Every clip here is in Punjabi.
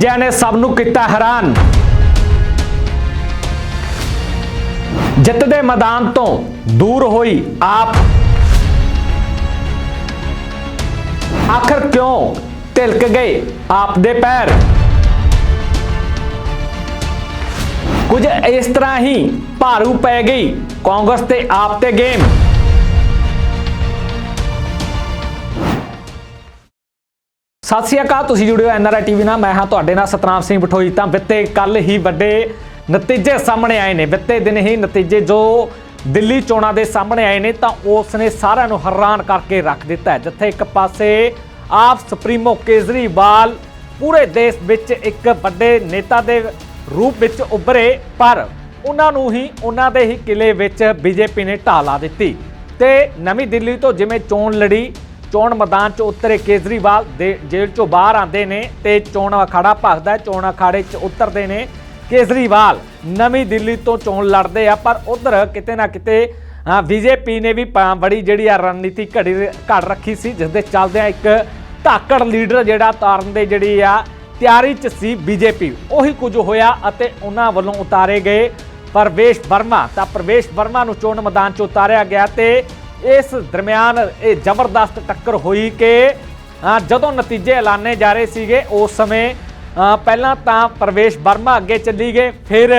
ਨਤੀਜਿਆਂ ਨੇ ਸਭ ਨੂੰ ਕੀਤਾ ਹੈਰਾਨ। ਜਿੱਤ ਦੇ ਮੈਦਾਨ ਤੋਂ ਦੂਰ ਹੋਈ ਆਪ। ਆਖਰ ਕਿਉਂ ਤਿਲਕ ਗਏ ਆਪ ਦੇ ਪੈਰ? ਕੁਝ ਇਸ ਤਰ੍ਹਾਂ ਹੀ ਭਾਰੂ ਪੈ ਗਈ ਕਾਂਗਰਸ ਤੇ ਆਪ ਤੇ ਗੇਮ। ਸਤਿ ਸ਼੍ਰੀ ਅਕਾਲ, ਤੁਸੀਂ ਜੁੜੇ ਹੋ ਐਨਆਰਆਈ ਟੀਵੀ ਨਾਲ। ਮੈਂ ਹਾਂ ਤੁਹਾਡੇ ਨਾਲ ਸਤਨਾਮ ਸਿੰਘ ਬਠੋਈ। ਤਾਂ ਬਿੱਤੇ ਕੱਲ ਹੀ ਵੱਡੇ ਨਤੀਜੇ ਸਾਹਮਣੇ ਆਏ ਨੇ। ਬਿੱਤੇ ਦਿਨ ਹੀ ਨਤੀਜੇ ਜੋ ਦਿੱਲੀ ਚੋਣਾਂ ਦੇ ਸਾਹਮਣੇ ਆਏ ਨੇ, ਤਾਂ ਉਸ ਨੇ ਸਾਰਿਆਂ ਨੂੰ ਹੈਰਾਨ ਕਰਕੇ ਰੱਖ ਦਿੱਤਾ ਹੈ। ਜਿੱਥੇ ਇੱਕ ਪਾਸੇ ਆਪ ਸੁਪਰੀਮੋ ਕੇਜਰੀਵਾਲ ਪੂਰੇ ਦੇਸ਼ ਵਿੱਚ ਇੱਕ ਵੱਡੇ ਨੇਤਾ ਦੇ ਰੂਪ ਵਿੱਚ ਉੱਭਰੇ, ਪਰ ਉਹਨਾਂ ਨੂੰ ਹੀ, ਉਹਨਾਂ ਦੇ ਹੀ ਕਿਲੇ ਵਿੱਚ ਬੀਜੇਪੀ ਨੇ ਢਾਲਾ ਦਿੱਤੀ। ਤੇ ਨਵੀਂ ਦਿੱਲੀ ਤੋਂ ਜਿਵੇਂ ਚੋਣ ਲੜੀ ਚੋਣ ਮੈਦਾਨ 'ਚ ਉਤਰੇ ਕੇਜਰੀਵਾਲ ਦੇ ਜੇਲ੍ਹ 'ਚੋਂ ਬਾਹਰ ਆਉਂਦੇ ਨੇ ਤੇ ਚੋਣ ਅਖਾੜਾ ਭਖਦਾ ਚੋਣ ਅਖਾੜੇ 'ਚ ਉਤਰਦੇ ਨੇ। ਕੇਜਰੀਵਾਲ ਨਵੀਂ ਦਿੱਲੀ ਤੋਂ ਚੋਣ ਲੜਦੇ ਆ, ਪਰ ਉਧਰ ਕਿਤੇ ਨਾ ਕਿਤੇ ਬੀਜੇਪੀ ਨੇ ਵੀ ਬੜੀ ਜਿਹੜੀ ਆ ਰਣਨੀਤੀ ਘੜੀ ਘੜ ਰੱਖੀ ਸੀ, ਜਿਸ ਦੇ ਚੱਲਦਿਆਂ ਇੱਕ ਧਾਕੜ ਲੀਡਰ ਜਿਹੜਾ ਤਾਰਨ ਦੇ ਜਿਹੜੀ ਆ ਤਿਆਰੀ 'ਚ ਸੀ ਬੀਜੇਪੀ ਉਹੀ ਕੁਝ ਹੋਇਆ ਅਤੇ ਉਹਨਾਂ ਵੱਲੋਂ ਉਤਾਰੇ ਗਏ ਪ੍ਰਵੇਸ਼ ਵਰਮਾ। ਤਾਂ ਪ੍ਰਵੇਸ਼ ਵਰਮਾ ਨੂੰ ਚੋਣ ਮੈਦਾਨ 'ਚ ਉਤਾਰਿਆ ਗਿਆ ਤੇ ਇਸ ਦਰਮਿਆਨ ਇਹ ਜ਼ਬਰਦਸਤ ਟੱਕਰ ਹੋਈ ਕਿ ਜਦੋਂ ਨਤੀਜੇ ਐਲਾਨੇ ਜਾ ਰਹੇ ਸੀਗੇ, ਉਸ ਸਮੇਂ ਪਹਿਲਾਂ ਤਾਂ ਪ੍ਰਵੇਸ਼ ਵਰਮਾ ਅੱਗੇ ਚੱਲੀ ਗਏ, ਫਿਰ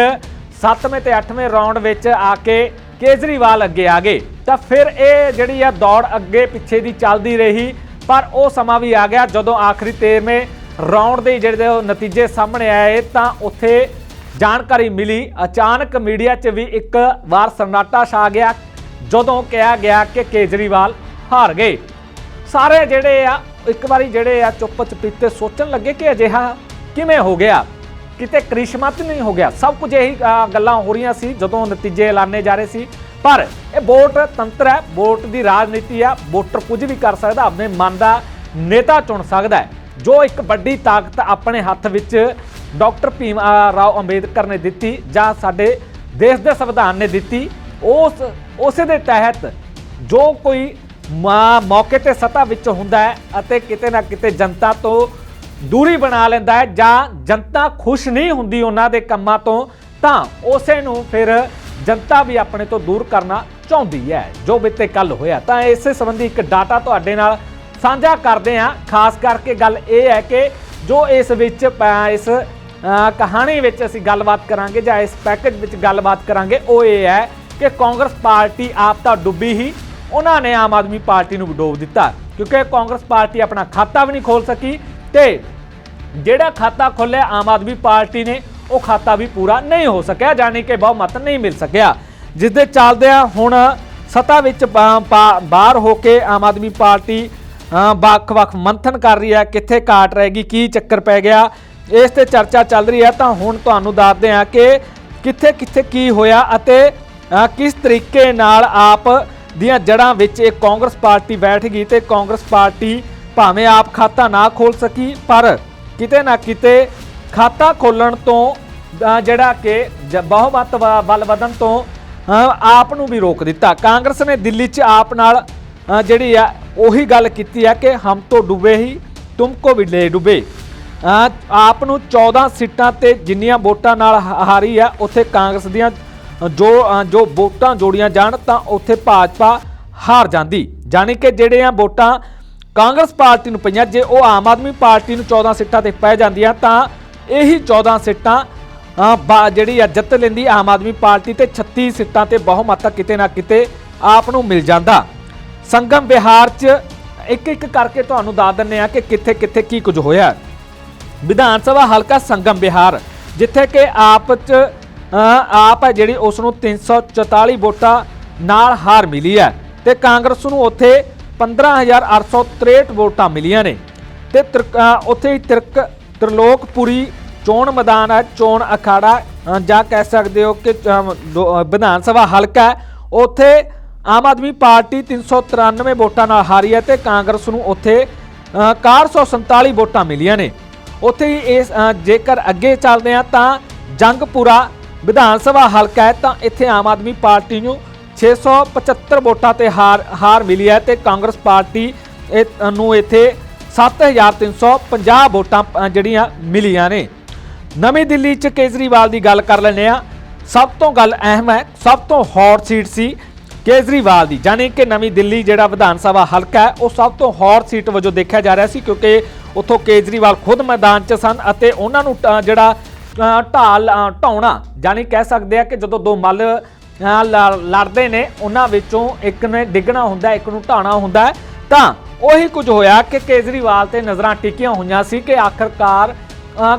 7ਵੇਂ ਤੇ 8ਵੇਂ ਰਾਉਂਡ ਵਿੱਚ ਆ ਕੇ ਕੇਜਰੀਵਾਲ ਅੱਗੇ ਆ ਗਏ। ਤਾਂ ਫਿਰ ਇਹ ਜਿਹੜੀ ਆ ਦੌੜ ਅੱਗੇ ਪਿੱਛੇ ਦੀ ਚੱਲਦੀ ਰਹੀ, ਪਰ ਉਹ ਸਮਾਂ ਵੀ ਆ ਗਿਆ ਜਦੋਂ ਆਖਰੀ 13ਵੇਂ ਰਾਉਂਡ ਦੇ ਜਿਹੜੇ ਉਹ ਨਤੀਜੇ ਸਾਹਮਣੇ ਆਏ, ਤਾਂ ਉੱਥੇ ਜਾਣਕਾਰੀ ਮਿਲੀ। ਅਚਾਨਕ ਮੀਡੀਆ 'ਚ ਵੀ ਇੱਕ ਵਾਰ ਸਨਾਟਾ ਛਾ ਗਿਆ। ਜਦੋਂ ਕਿਹਾ ਗਿਆ ਕਿ ਕੇਜਰੀਵਾਲ ਹਾਰ ਗਏ। ਸਾਰੇ ਜਿਹੜੇ ਆ, ਇੱਕ ਵਾਰੀ ਜਿਹੜੇ ਆ ਚੁੱਪ ਚਪੀਤੇ ਸੋਚਣ ਲੱਗੇ ਕਿ ਅਜਿਹਾ ਕਿਵੇਂ ਹੋ ਗਿਆ? ਕਿਤੇ ਕ੍ਰਿਸ਼ਮਾ ਤਾਂ ਨਹੀਂ ਹੋ ਗਿਆ। ਸਭ ਕੁਝ ਇਹੀ ਗੱਲਾਂ ਹੋ ਰਹੀਆਂ ਸੀ ਜਦੋਂ ਨਤੀਜੇ ਐਲਾਨੇ ਜਾ ਰਹੇ ਸੀ। ਪਰ ਇਹ ਵੋਟ ਤੰਤਰ ਹੈ, ਵੋਟ ਦੀ ਰਾਜਨੀਤੀ ਆ, ਵੋਟਰ ਕੁਝ ਵੀ ਕਰ ਸਕਦਾ, ਆਪਣੇ ਮਨ ਦਾ ਨੇਤਾ ਚੁਣ ਸਕਦਾ ਹੈ। ਜੋ ਇੱਕ ਵੱਡੀ ਤਾਕਤ ਆਪਣੇ ਹੱਥ ਵਿੱਚ ਡਾਕਟਰ ਭੀਮ ਰਾਓ ਅੰਬੇਦਕਰ ਨੇ ਦਿੱਤੀ ਜਾਂ ਸਾਡੇ ਦੇਸ਼ ਦੇ ਸੰਵਿਧਾਨ ਨੇ ਦਿੱਤੀ, ਉਸ ਉਸੇ ਦੇ ਤਹਿਤ ਜੋ ਕੋਈ ਮਾ- ਮੌਕੇ ਤੇ ਸੱਤਾ ਵਿੱਚ ਹੁੰਦਾ ਹੈ ਅਤੇ ਕਿਤੇ ਨਾ ਕਿਤੇ ਜਨਤਾ ਤੋਂ ਦੂਰੀ ਬਣਾ ਲੈਂਦਾ ਹੈ ਜਾਂ ਜਨਤਾ ਖੁਸ਼ ਨਹੀਂ ਹੁੰਦੀ ਉਹਨਾਂ ਦੇ ਕੰਮਾਂ ਤੋਂ, ਤਾਂ ਉਸੇ ਨੂੰ ਫਿਰ ਜਨਤਾ ਵੀ ਆਪਣੇ ਤੋਂ ਦੂਰ ਕਰਨਾ ਚਾਹੁੰਦੀ ਹੈ। ਜੋ ਬਿੱਤੇ ਕੱਲ ਹੋਇਆ, ਤਾਂ ਇਸੇ ਸੰਬੰਧੀ ਇੱਕ ਡਾਟਾ ਤੁਹਾਡੇ ਨਾਲ ਸਾਂਝਾ ਕਰਦੇ ਹਾਂ। ਖਾਸ ਕਰਕੇ ਗੱਲ ਇਹ ਹੈ ਕਿ ਜੋ ਇਸ ਵਿੱਚ ਪ- ਇਸ ਕਹਾਣੀ ਵਿੱਚ ਅਸੀਂ ਗੱਲਬਾਤ ਕਰਾਂਗੇ ਜਾਂ ਇਸ ਪੈਕੇਜ ਵਿੱਚ ਗੱਲਬਾਤ ਕਰਾਂਗੇ, ਉਹ ਇਹ ਹੈ ਕਿ ਕਾਂਗਰਸ ਪਾਰਟੀ ਆਪ ਤਾਂ ਡੁੱਬੀ ਹੀ, ਉਹਨਾਂ ਨੇ ਆਮ ਆਦਮੀ ਪਾਰਟੀ ਨੂੰ ਡੋਬ ਦਿੱਤਾ। ਕਿਉਂਕਿ ਕਾਂਗਰਸ ਪਾਰਟੀ ਆਪਣਾ ਖਾਤਾ ਵੀ ਨਹੀਂ ਖੋਲ ਸਕੀ ਤੇ ਜਿਹੜਾ ਖਾਤਾ ਖੋਲ੍ਹਿਆ ਆਮ ਆਦਮੀ ਪਾਰਟੀ ਨੇ, ਉਹ ਖਾਤਾ ਵੀ ਪੂਰਾ ਨਹੀਂ ਹੋ ਸਕਿਆ ਜਾਨੀ ਕਿ ਬਹੁਮਤ ਨਹੀਂ ਮਿਲ ਸਕਿਆ। ਜਿਸ ਦੇ ਚੱਲਦਿਆਂ ਹੁਣ ਸੱਤਾ ਵਿੱਚ ਬਾਹਰ ਹੋ ਕੇ ਆਮ ਆਦਮੀ ਪਾਰਟੀ ਵੱਖ-ਵੱਖ ਮੰਥਨ ਕਰ ਰਹੀ ਹੈ, ਕਿੱਥੇ ਕਾਟ ਰਹੇਗੀ, ਕੀ ਚੱਕਰ ਪੈ ਗਿਆ, ਇਸ ਤੇ ਚਰਚਾ ਚੱਲ ਰਹੀ ਹੈ। ਤਾਂ ਹੁਣ ਤੁਹਾਨੂੰ ਦੱਸਦੇ ਹਾਂ ਕਿ ਕਿੱਥੇ ਕਿੱਥੇ ਕੀ ਹੋਇਆ ਅਤੇ ਕਿਸ ਤਰੀਕੇ ਨਾਲ ਆਪ ਦੀਆਂ ਜੜ੍ਹਾਂ ਵਿੱਚ ਇਹ ਕਾਂਗਰਸ ਪਾਰਟੀ ਬੈਠ ਗਈ ਤੇ ਕਾਂਗਰਸ ਪਾਰਟੀ ਭਾਵੇਂ ਆਪ ਖਾਤਾ ਨਾ ਖੋਲ ਸਕੀ, ਪਰ ਕਿਤੇ ਨਾ ਕਿਤੇ ਖਾਤਾ ਖੋਲਣ ਤੋਂ ਜਿਹੜਾ ਕਿ ਜ- ਬਹੁਮਤ ਵ- ਵੱਲ ਵਧਣ ਤੋਂ ਆਪ ਨੂੰ ਵੀ ਰੋਕ ਦਿੱਤਾ। ਕਾਂਗਰਸ ਨੇ ਦਿੱਲੀ 'ਚ ਆਪ ਨਾਲ ਜਿਹੜੀ ਆ, ਉਹੀ ਗੱਲ ਕੀਤੀ ਹੈ ਕਿ ਹਮ ਤੋਂ ਡੁੱਬੇ ਹੀ ਤੁਮਕੋ ਵੀ ਲੈ ਡੁੱਬੇ। ਆਪ ਨੂੰ 14 ਸੀਟਾਂ ਤੇ ਜਿੰਨੀਆਂ ਵੋਟਾਂ ਨਾਲ ਹ- ਹਾਰੀ ਆ, ਉੱਥੇ ਕਾਂਗਰਸ ਦੀਆਂ ਜੋ ਜੋ ਵੋਟਾਂ ਜੋੜੀਆਂ ਜਾਣ ਤਾਂ ਉੱਥੇ ਭਾਜਪਾ ਹਾਰ ਜਾਂਦੀ। ਜਾਣੀ ਕਿ ਜਿਹੜੇ ਆ ਵੋਟਾਂ ਕਾਂਗਰਸ ਪਾਰਟੀ ਨੂੰ ਪਈਆਂ, ਜੇ ਉਹ ਆਮ ਆਦਮੀ ਪਾਰਟੀ ਨੂੰ 14 ਸੀਟਾਂ ਤੇ ਪੈ ਜਾਂਦੀਆਂ ਤਾਂ ਇਹੀ 14 ਸੀਟਾਂ ਬਾ- ਜਿਹੜੀ ਆ ਜਿੱਤ ਲੈਂਦੀ ਆਮ ਆਦਮੀ ਪਾਰਟੀ ਤੇ 36 ਸੀਟਾਂ ਤੇ ਬਹੁਮਤ ਕਿਤੇ ਨਾ ਕਿਤੇ ਆਪ ਨੂੰ ਮਿਲ ਜਾਂਦਾ। ਸੰਗਮ ਬਿਹਾਰ 'ਚ ਇੱਕ ਇੱਕ ਕਰਕੇ ਤੁਹਾਨੂੰ ਦੱਸ ਦਿੰਨੇ ਆ ਕਿ ਕਿੱਥੇ ਕਿੱਥੇ ਕੀ ਕੁਝ ਹੋਇਆ। ਵਿਧਾਨ ਸਭਾ ਹਲਕਾ ਸੰਗਮ ਬਿਹਾਰ ਜਿੱਥੇ ਕਿ ਆਪ 'ਚ ਆਪ ਹੈ ਜਿਹੜੀ ਉਸ ਨੂੰ 344 ਵੋਟਾਂ ਨਾਲ ਹਾਰ ਮਿਲੀ ਹੈ ਤੇ ਕਾਂਗਰਸ ਨੂੰ ਉੱਥੇ 15863 ਵੋਟਾਂ ਮਿਲੀਆਂ ਨੇ। ਤੇ ਤ੍ਰਿਕ- ਉੱਥੇ ਹੀ ਤਿਰਕ ਤ੍ਰਿਲੋਕਪੁਰੀ ਚੋਣ ਮੈਦਾਨ ਹੈ ਚੋਣ ਅਖਾੜਾ ਜਾਂ ਕਹਿ ਸਕਦੇ ਹੋ ਕਿ ਵਿਧਾਨ ਸਭਾ ਹਲਕਾ ਹੈ। ਉੱਥੇ ਆਮ ਆਦਮੀ ਪਾਰਟੀ 393 ਵੋਟਾਂ ਨਾਲ ਹਾਰੀ ਹੈ ਤੇ ਕਾਂਗਰਸ ਨੂੰ ਉੱਥੇ ਅ, 447 ਵੋਟਾਂ ਮਿਲੀਆਂ ਨੇ। ਉੱਥੇ ਹੀ ਇਸ ਜੇਕਰ ਅੱਗੇ ਚੱਲਦੇ ਆ ਤਾਂ ਜੰਗਪੁਰਾ ਵਿਧਾਨ ਸਭਾ ਹਲਕਾ ਹੈ ਤਾਂ ਇੱਥੇ ਆਮ ਆਦਮੀ ਪਾਰਟੀ ਨੂੰ 675 ਵੋਟਾਂ ਤੇ ਹਾਰ ਹਾਰ ਮਿਲੀ ਹੈ ਤੇ ਕਾਂਗਰਸ ਪਾਰਟੀ ਨੂੰ ਇੱਥੇ 7350 ਵੋਟਾਂ ਜਿਹੜੀਆਂ ਮਿਲੀਆਂ ਨੇ। ਨਵੀਂ ਦਿੱਲੀ 'ਚ ਕੇਜਰੀਵਾਲ ਦੀ ਗੱਲ ਕਰ ਲੈਂਦੇ ਆ ਸਭ ਤੋਂ ਗੱਲ ਅਹਿਮ ਹੈ ਸਭ ਤੋਂ ਹੌਟ ਸੀਟ ਸੀ ਕੇਜਰੀਵਾਲ ਦੀ। ਜਾਨੀ ਕਿ ਨਵੀਂ ਦਿੱਲੀ ਜਿਹੜਾ ਵਿਧਾਨ ਸਭਾ ਹਲਕਾ ਹੈ ਉਹ ਸਭ ਤੋਂ ਹੌਟ ਸੀਟ ਵਜੋਂ ਦੇਖਿਆ ਜਾ ਰਿਹਾ ਸੀ ਕਿਉਂਕਿ ਉੱਥੋਂ ਕੇਜਰੀਵਾਲ ਖੁਦ ਮੈਦਾਨ 'ਚ ਸਨ ਅਤੇ ਉਹਨਾਂ ਨੂੰ ਅ, ਜਿਹੜਾ ਢਾਲ ਢਾਉਣਾ ਜਾਨੀ ਕਹਿ ਸਕਦੇ ਆ ਕਿ ਜਦੋਂ ਦੋ ਮੱਲ ਅ, ਲੜਦੇ ਨੇ ਉਹਨਾਂ ਵਿੱਚੋਂ ਇੱਕ ਨੇ ਡਿੱਗਣਾ ਹੁੰਦਾ ਇੱਕ ਨੂੰ ਢਾਣਾ ਹੁੰਦਾ ਤਾਂ ਉਹੀ ਕੁਝ ਹੋਇਆ ਕਿ ਕੇਜਰੀਵਾਲ ਤੇ ਨਜ਼ਰਾਂ ਟਿਕੀਆਂ ਹੋਈਆਂ ਸੀ ਕਿ ਆਖਰਕਾਰ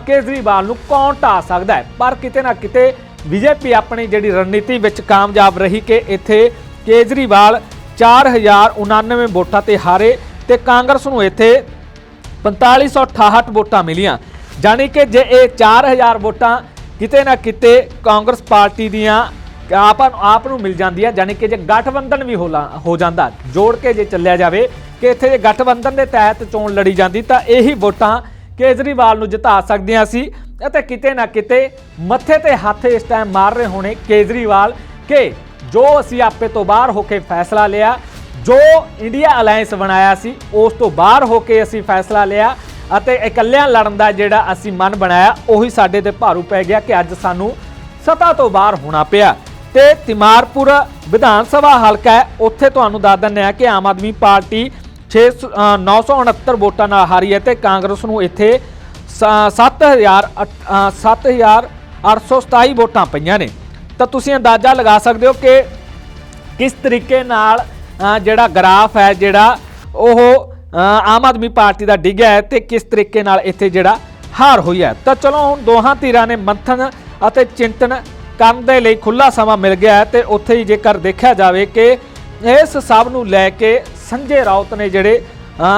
ਕੇਜਰੀਵਾਲ ਨੂੰ ਕੌਣ ਢਾ ਸਕਦਾ ਹੈ। ਪਰ ਕਿਤੇ ਨਾ ਕਿਤੇ ਬੀਜੇਪੀ ਆਪਣੀ ਜਿਹੜੀ ਰਣਨੀਤੀ ਵਿੱਚ ਕਾਮਯਾਬ ਰਹੀ ਕਿ ਇੱਥੇ ਕੇਜਰੀਵਾਲ 4099 ਵੋਟਾਂ ਤੇ ਹਾਰੇ ਤੇ ਕਾਂਗਰਸ ਨੂੰ ਇੱਥੇ 4568 ਵੋਟਾਂ ਮਿਲੀਆਂ। ਜਾਣੀ ਕਿ ਜੇ ਇਹ 4000 ਵੋਟਾਂ ਕਿਤੇ ਨਾ ਕਿਤੇ ਕਾਂਗਰਸ ਪਾਰਟੀ ਦੀਆਂ ਆਪਾਂ ਆਪ ਨੂੰ ਮਿਲ ਜਾਂਦੀ ਹੈ ਜਾਣੀ ਕਿ ਜੇ ਗਠਬੰਧਨ ਵੀ ਹੋਲਾ ਹੋ ਜਾਂਦਾ, ਜੋੜ ਕੇ ਜੇ ਚੱਲਿਆ ਜਾਵੇ ਕਿ ਇੱਥੇ ਜੇ ਗਠਬੰਧਨ ਦੇ ਤਹਿਤ ਚੋਣ ਲੜੀ ਜਾਂਦੀ, ਤਾਂ ਇਹੀ ਵੋਟਾਂ ਕੇਜਰੀਵਾਲ ਨੂੰ ਜਿਤਾ ਸਕਦੀਆਂ ਸੀ। ਅਤੇ ਕਿਤੇ ਨਾ ਕਿਤੇ ਮੱਥੇ ਤੇ ਹੱਥ ਇਸ ਟਾਈਮ ਮਾਰ ਰਹੇ ਹੋਣੇ ਕੇਜਰੀਵਾਲ ਕਿ ਜੋ ਅਸੀਂ ਆਪੇ ਤੋਂ ਬਾਹਰ ਹੋ ਕੇ ਫੈਸਲਾ ਲਿਆ, ਜੋ ਇੰਡੀਆ ਅਲਾਈਅੰਸ ਬਣਾਇਆ ਸੀ, ਉਸ ਤੋਂ ਬਾਹਰ ਹੋ ਕੇ ਅਸੀਂ ਫੈਸਲਾ ਲਿਆ। ਅਤੇ ਇਕੱਲਿਆਂ ਲੜਨ ਦਾ ਜਿਹੜਾ ਅਸੀਂ ਮਨ ਬਣਾਇਆ, ਉਹੀ ਸਾਡੇ ਤੇ ਭਾਰੂ ਪੈ ਗਿਆ ਕਿ ਅੱਜ ਸਾਨੂੰ ਸਤਾ ਤੋਂ ਬਾਹਰ ਹੋਣਾ ਪਿਆ। ਤੇ ਤਿਮਾਰਪੁਰ ਵਿਧਾਨ ਸਭਾ ਹਲਕਾ ਹੈ, ਉੱਥੇ ਤੁਹਾਨੂੰ ਦੱਸ ਦਿੰਦੇ ਆ ਕਿ ਆਮ ਆਦਮੀ ਪਾਰਟੀ 6 969 ਵੋਟਾਂ ਨਾਲ ਹਾਰੀ ਹੈ ਤੇ ਕਾਂਗਰਸ ਨੂੰ ਇੱਥੇ 7000 7827 ਵੋਟਾਂ ਪਈਆਂ ਨੇ। ਤਾਂ ਤੁਸੀਂ ਅੰਦਾਜ਼ਾ ਲਗਾ ਸਕਦੇ ਹੋ ਕਿ ਕਿਸ ਤਰੀਕੇ ਨਾਲ ਜਿਹੜਾ ਗ੍ਰਾਫ ਹੈ, ਜਿਹੜਾ ਉਹ ਆਮ ਆਦਮੀ ਪਾਰਟੀ ਦਾ ਡਿੱਗਿਆ ਹੈ ਤੇ ਕਿਸ ਤਰੀਕੇ ਨਾਲ ਇੱਥੇ ਜਿਹੜਾ ਹਾਰ ਹੋਈ ਹੈ? ਤਾਂ ਚਲੋ ਹੁਣ ਦੋਹਾਂ ਧਿਰਾਂ ਨੇ ਮੰਥਨ ਅਤੇ ਚਿੰਤਨ ਕਰਨ ਦੇ ਲਈ ਖੁੱਲਾ ਸਮਾਂ ਮਿਲ ਗਿਆ ਹੈ ਤੇ ਉੱਥੇ ਹੀ ਜੇਕਰ ਦੇਖਿਆ ਜਾਵੇ ਕਿ ਇਸ ਸਭ ਨੂੰ ਲੈ ਕੇ ਸੰਜੇ ਰਾਉਤ ਨੇ ਜਿਹੜੇ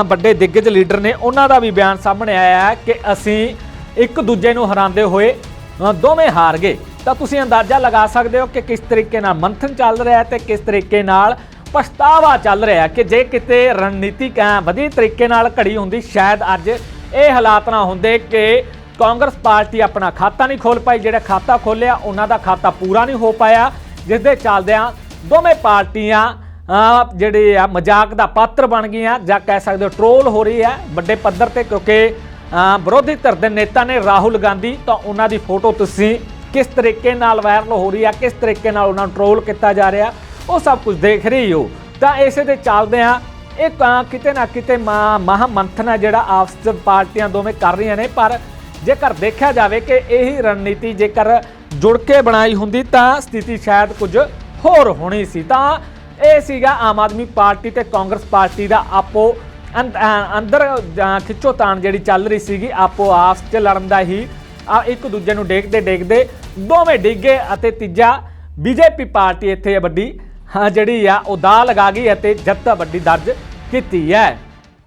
ਵੱਡੇ ਦਿੱਗਜ ਲੀਡਰ ਨੇ, ਉਹਨਾਂ ਦਾ ਵੀ ਬਿਆਨ ਸਾਹਮਣੇ ਆਇਆ ਹੈ ਕਿ ਅਸੀਂ ਇੱਕ ਦੂਜੇ ਨੂੰ ਹਰਾਉਂਦੇ ਹੋਏ ਦੋਵੇਂ ਹਾਰ ਗਏ। ਤਾਂ ਤੁਸੀਂ ਅੰਦਾਜ਼ਾ ਲਗਾ ਸਕਦੇ ਹੋ ਕਿ ਕਿਸ ਤਰੀਕੇ ਨਾਲ ਮੰਥਨ ਚੱਲ ਰਿਹਾ ਹੈ ਤੇ ਕਿਸ ਤਰੀਕੇ ਨਾਲ ਪਛਤਾਵਾ ਚੱਲ ਰਿਹਾ ਕਿ ਜੇ ਕਿਤੇ ਰਣਨੀਤੀ ਕਾ ਵਧੀਆ ਤਰੀਕੇ ਨਾਲ ਘੜੀ ਹੁੰਦੀ, ਸ਼ਾਇਦ ਅੱਜ ਇਹ ਹਾਲਾਤ ਨਾ ਹੁੰਦੇ ਕਿ ਕਾਂਗਰਸ ਪਾਰਟੀ ਆਪਣਾ ਖਾਤਾ ਨਹੀਂ ਖੋਲ ਪਾਈ। ਜਿਹੜਾ ਖਾਤਾ ਖੋਲਿਆ ਉਹਨਾਂ ਦਾ ਖਾਤਾ ਪੂਰਾ ਨਹੀਂ ਹੋ ਪਾਇਆ। ਜਿਸ ਦੇ ਚੱਲਦਿਆਂ ਦੋਵੇਂ ਪਾਰਟੀਆਂ ਜਿਹੜੇ ਆ, ਮਜ਼ਾਕ ਦਾ ਪਾਤਰ ਬਣ ਗਈਆਂ ਜਾਂ ਕਹਿ ਸਕਦੇ ਹੋ ਟ੍ਰੋਲ ਹੋ ਰਹੀ ਹੈ। ਵੱਡੇ ਪੱਧਰ ਤੇ ਕਿਉਂਕਿ ਵਿਰੋਧੀ ਧਿਰ ਦੇ ਨੇਤਾ ਨੇ ਰਾਹੁਲ ਗਾਂਧੀ, ਤਾਂ ਉਹਨਾਂ ਦੀ ਫੋਟੋ ਤੁਸੀਂ ਕਿਸ ਤਰੀਕੇ ਨਾਲ ਵਾਇਰਲ ਹੋ ਰਹੀ ਹੈ, ਕਿਸ ਤਰੀਕੇ ਨਾਲ ਉਹਨਾਂ ਨੂੰ ਟ੍ਰੋਲ ਕੀਤਾ ਜਾ ਰਿਹਾ। ਉਹ ਸਭ ਕੁਝ ਦੇਖ ਰਹੀ ਹੋ। ਤਾਂ ਇਸੇ ਦੇ ਚੱਲਦੇ ਆ ਇਹ ਕਾਂ ਕਿਤੇ ਨਾ ਕਿਤੇ ਮਹਾ ਮੰਥਨ ਹੈ ਜਿਹੜਾ ਆਪਸ ਵਿੱਚ ਪਾਰਟੀਆਂ ਦੋਵੇਂ ਕਰ ਰਹੀਆਂ ਨੇ। ਪਰ ਜੇਕਰ ਦੇਖਿਆ ਜਾਵੇ ਕਿ ਇਹੀ ਰਣਨੀਤੀ ਜੇਕਰ ਜੁੜ ਕੇ ਬਣਾਈ ਹੁੰਦੀ ਤਾਂ ਸਥਿਤੀ ਸ਼ਾਇਦ ਕੁਝ ਹੋਰ ਹੋਣੀ ਸੀ। ਤਾਂ ਇਹ ਸੀਗਾ ਆਮ ਆਦਮੀ ਪਾਰਟੀ ਤੇ ਕਾਂਗਰਸ ਪਾਰਟੀ ਦਾ ਆਪੋ ਅੰਦ- ਅੰਦਰ ਜਾਂ ਖਿੱਚੋਤਾਣ ਜਿਹੜੀ ਚੱਲ ਰਹੀ ਸੀਗੀ। ਆਪੋ ਆਪਸ ਚ ਲੜਨ ਦਾ ਹੀ ਆ ਇੱਕ ਦੂਜੇ ਨੂੰ ਡੇਕਦੇ ਡੇਕਦੇ ਦੋਵੇਂ ਡਿੱਗੇ ਅਤੇ ਤੀਜਾ ਬੀਜੇਪੀ ਪਾਰਟੀ ਇੱਥੇ ਵੱਡੀ ਹਾਂ ਜਿਹੜੀ ਆ ਉਹ ਦਾ ਲਗਾ ਗਈ ਅਤੇ ਜਿੱਤ ਵੱਡੀ ਦਰਜ ਕੀਤੀ ਹੈ।